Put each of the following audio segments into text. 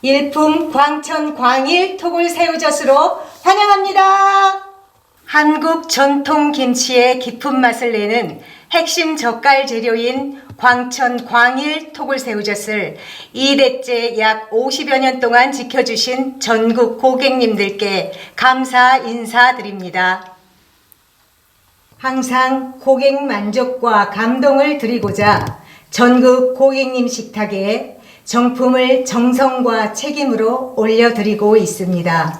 일품 광천 광일 토굴 새우젓으로 환영합니다. 한국 전통 김치의 깊은 맛을 내는 핵심 젓갈 재료인 광천 광일 토굴 새우젓을 2대째 약 50여 년 동안 지켜주신 전국 고객님들께 감사 인사드립니다. 항상 고객 만족과 감동을 드리고자 전국 고객님 식탁에 정품을 정성과 책임으로 올려드리고 있습니다.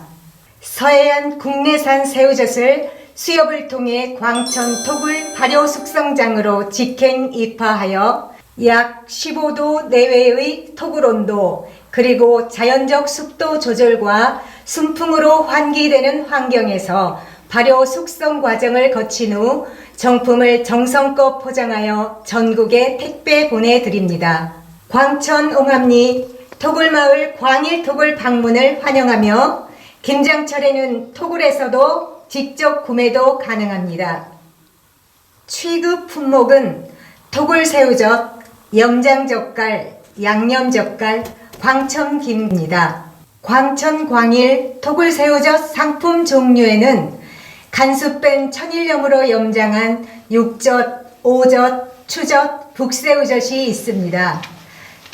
서해안 국내산 새우젓을 수협을 통해 광천 토굴 발효 숙성장으로 직행 입하하여 약 15도 내외의 토굴 온도 그리고 자연적 습도 조절과 순풍으로 환기되는 환경에서 발효 숙성 과정을 거친 후 정품을 정성껏 포장하여 전국에 택배 보내드립니다. 광천 옹암리 토굴마을 광일 토굴 방문을 환영하며 김장철에는 토굴에서도 직접 구매도 가능합니다. 취급 품목은 토굴 새우젓, 염장젓갈, 양념젓갈, 광천김입니다. 광천 광일 토굴 새우젓 상품 종류에는 간수 뺀 천일염으로 염장한 육젓, 오젓, 추젓, 북새우젓이 있습니다.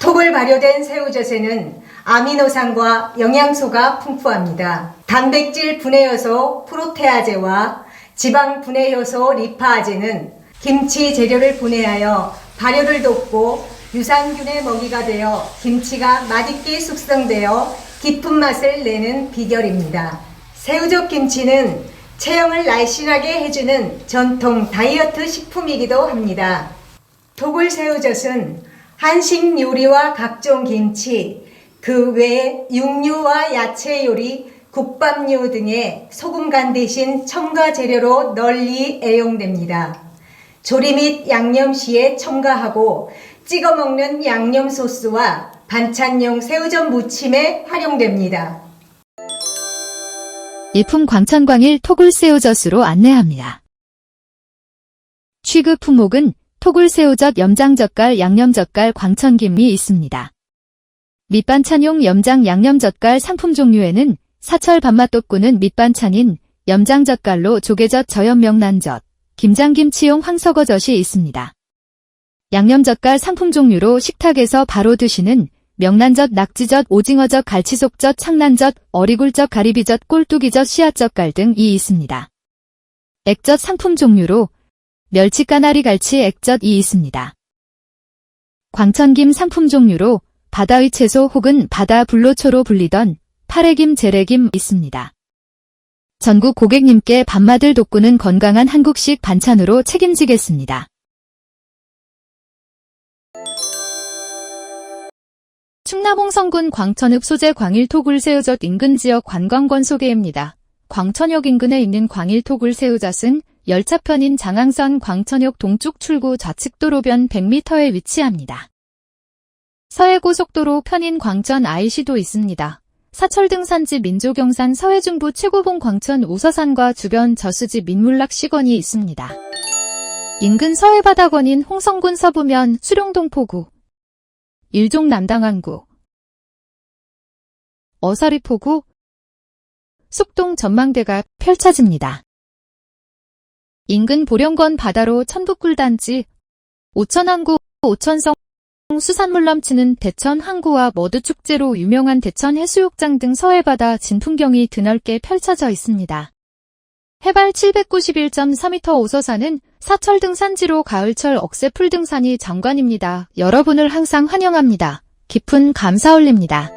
톡을 발효된 새우젓에는 아미노산과 영양소가 풍부합니다. 단백질 분해 요소 프로테아제와 지방 분해 요소 리파아제는 김치 재료를 분해하여 발효를 돕고 유산균의 먹이가 되어 김치가 맛있게 숙성되어 깊은 맛을 내는 비결입니다. 새우젓 김치는 체형을 날씬하게 해주는 전통 다이어트 식품이기도 합니다. 도굴 새우젓은 한식 요리와 각종 김치, 그 외에 육류와 야채 요리, 국밥류 등의 소금 간 대신 첨가 재료로 널리 애용됩니다. 조리 및 양념 시에 첨가하고 찍어 먹는 양념 소스와 반찬용 새우젓 무침에 활용됩니다. 일품 광천광일 토굴새우젓으로 안내합니다. 취급 품목은 토굴새우젓 염장젓갈 양념젓갈 광천김이 있습니다. 밑반찬용 염장 양념젓갈 상품 종류에는 사철 밥맛 돋구는 밑반찬인 염장젓갈로 조개젓 저염 명란젓, 김장김치용 황석어젓이 있습니다. 양념젓갈 상품 종류로 식탁에서 바로 드시는 명란젓, 낙지젓, 오징어젓, 갈치속젓, 창란젓, 어리굴젓, 가리비젓, 꼴뚜기젓, 씨앗젓갈 등이 있습니다. 액젓 상품 종류로 멸치 까나리 갈치 액젓이 있습니다. 광천김 상품 종류로 바다의 채소 혹은 바다 불로초로 불리던 파래김, 재래김 있습니다. 전국 고객님께 밥맛을 돋구는 건강한 한국식 반찬으로 책임지겠습니다. 충남 홍성군 광천읍 소재 광일토굴 새우젓 인근 지역 관광권 소개입니다. 광천역 인근에 있는 광일토굴 새우젓은 열차편인 장항선 광천역 동쪽 출구 좌측 도로변 100m에 위치합니다. 서해고속도로 편인 광천 IC도 있습니다. 사철 등산지 민조경산 서해중부 최고봉 광천 우서산과 주변 저수지 민물락 시건이 있습니다. 인근 서해바다권인 홍성군 서부면 수령동 포구, 일종 남당항구, 어사리 포구, 숙동 전망대가 펼쳐집니다. 인근 보령건 바다로 천북굴단지, 오천항구, 오천성 수산물 넘치는 대천 항구와 머드축제로 유명한 대천 해수욕장 등 서해바다 진풍경이 드넓게 펼쳐져 있습니다. 해발 791.4m 오서산은 사철 등산지로 가을철 억새풀 등산이 장관입니다. 여러분을 항상 환영합니다. 깊은 감사 올립니다.